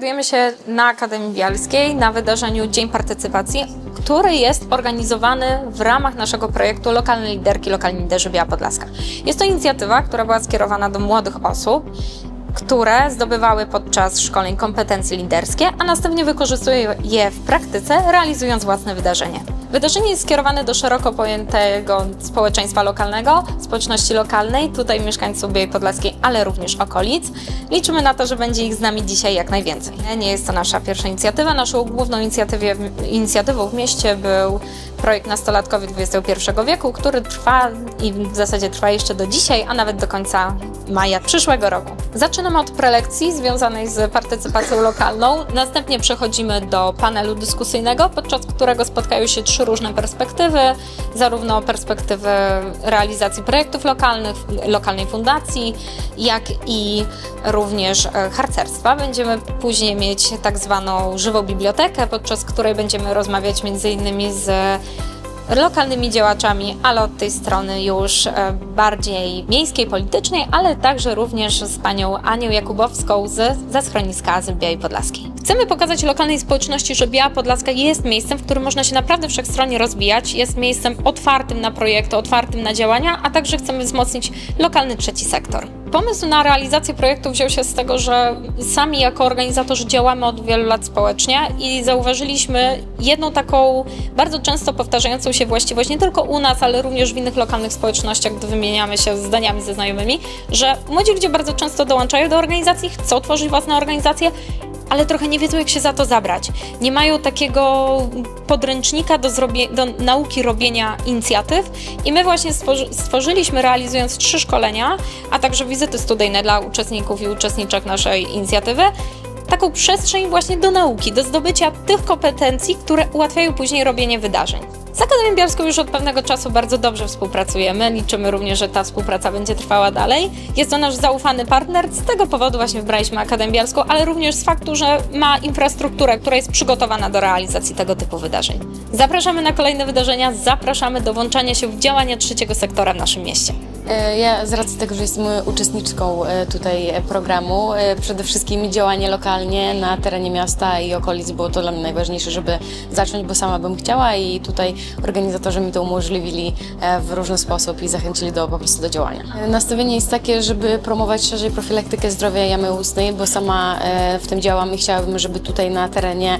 Znajdujemy się na Akademii Bialskiej na wydarzeniu Dzień Partycypacji, który jest organizowany w ramach naszego projektu Lokalne Liderki, Lokalni Liderzy Biała Podlaska. Jest to inicjatywa, która była skierowana do młodych osób, które zdobywały podczas szkoleń kompetencje liderskie, a następnie wykorzystują je w praktyce, realizując własne wydarzenie. Wydarzenie jest skierowane do szeroko pojętego społeczeństwa lokalnego, społeczności lokalnej, tutaj mieszkańców Białej Podlaskiej, ale również okolic. Liczymy na to, że będzie ich z nami dzisiaj jak najwięcej. Nie jest to nasza pierwsza inicjatywa. Naszą główną inicjatywą w mieście był projekt Nastolatkowie XXI wieku, który trwa i w zasadzie trwa jeszcze do dzisiaj, a nawet do końca maja przyszłego roku. Zaczynamy od prelekcji związanej z partycypacją lokalną. Następnie przechodzimy do panelu dyskusyjnego, podczas którego spotkają się trzy różne perspektywy, zarówno perspektywy realizacji projektów lokalnych, lokalnej fundacji, jak i również e, harcerstwa. Będziemy później mieć tak zwaną żywą bibliotekę, podczas której będziemy rozmawiać między innymi z lokalnymi działaczami, ale od tej strony już e, bardziej miejskiej, politycznej, ale także również z panią Anią Jakubowską z, ze schroniska Azyl Białej Podlaskiej. Chcemy pokazać lokalnej społeczności, że Biała Podlaska jest miejscem, w którym można się naprawdę wszechstronnie rozwijać, jest miejscem otwartym na projekty, otwartym na działania, a także chcemy wzmocnić lokalny trzeci sektor. Pomysł na realizację projektu wziął się z tego, że sami jako organizatorzy działamy od wielu lat społecznie i zauważyliśmy jedną taką bardzo często powtarzającą się właściwość nie tylko u nas, ale również w innych lokalnych społecznościach, gdy wymieniamy się zdaniami ze znajomymi, że młodzi ludzie bardzo często dołączają do organizacji, chcą tworzyć własne organizacje, ale trochę nie wiedzą, jak się za to zabrać. Nie mają takiego podręcznika do, do nauki robienia inicjatyw i my właśnie stworzy- stworzyliśmy, realizując trzy szkolenia, a także wizyty studyjne dla uczestników i uczestniczek naszej inicjatywy, taką przestrzeń właśnie do nauki, do zdobycia tych kompetencji, które ułatwiają później robienie wydarzeń. Z Akademią Bielską już od pewnego czasu bardzo dobrze współpracujemy. Liczymy również, że ta współpraca będzie trwała dalej. Jest to nasz zaufany partner. Z tego powodu właśnie wybraliśmy Akademię Bielską, ale również z faktu, że ma infrastrukturę, która jest przygotowana do realizacji tego typu wydarzeń. Zapraszamy na kolejne wydarzenia, zapraszamy do włączania się w działania trzeciego sektora w naszym mieście. E, Ja z racji tego, że jestem uczestniczką e, tutaj e, programu, przede wszystkim działanie lokalnie na terenie miasta i okolic było to dla mnie najważniejsze, żeby zacząć, bo sama bym chciała i tutaj organizatorzy mi to umożliwili w różny sposób i zachęcili do, po prostu do działania. Nastawienie jest takie, żeby promować szerzej profilaktykę zdrowia jamy ustnej, bo sama w tym działam i chciałabym, żeby tutaj na terenie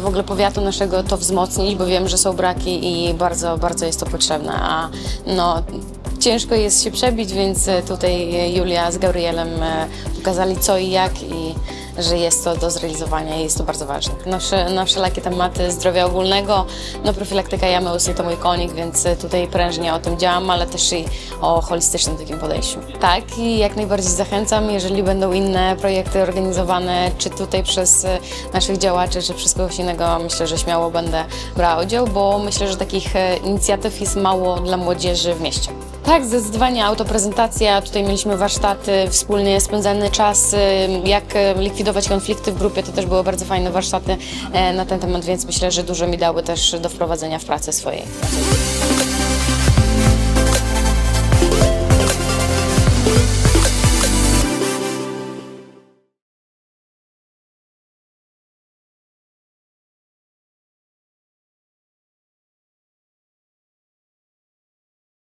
w ogóle powiatu naszego to wzmocnić, bo wiem, że są braki i bardzo, bardzo jest to potrzebne, a no Ciężko jest się przebić, więc e, tutaj e, Julia z Gabrielem e, pokazali co i jak i że jest to do zrealizowania i jest to bardzo ważne. Na, na wszelakie tematy zdrowia ogólnego, no profilaktyka jamy ustnej to mój konik, więc tutaj prężnie o tym działam, ale też i o holistycznym takim podejściu. Tak i jak najbardziej zachęcam, jeżeli będą inne projekty organizowane, czy tutaj przez naszych działaczy, czy przez kogoś innego, myślę, że śmiało będę brała udział, bo myślę, że takich inicjatyw jest mało dla młodzieży w mieście. Tak, zdecydowanie autoprezentacja. Tutaj mieliśmy warsztaty, wspólnie spędzany czas, jak y, likwidować konflikty w grupie. To też były bardzo fajne warsztaty e, na ten temat, więc myślę, że dużo mi dały też do wprowadzenia w pracę swojej.